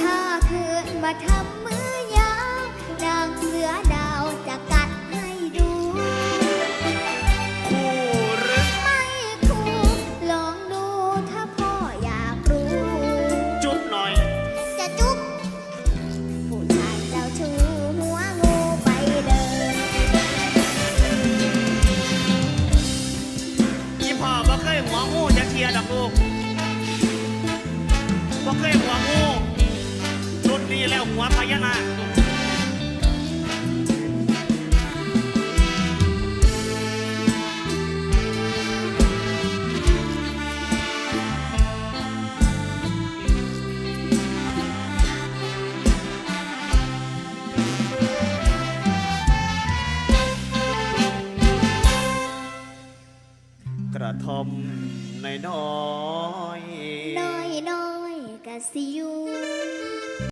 ถ้าคืนมาทำมือยาวนางเสือดาวจะกัดให้ดู คู่หรือไม่คู่ลองดูถ้าพ่ออยากรู้ จุ๊บหน่อย จะจุ๊บผู้ชายเจ้าชู้หัวงูไปเลย อีพ่อบ่เคยหัวงูจะเทียดอกลูก เคยหัวงูรุ่นนี้แล้วหัวพญานาคกระทอมในน้อยน้อยน้อย ๆกะสิอยู่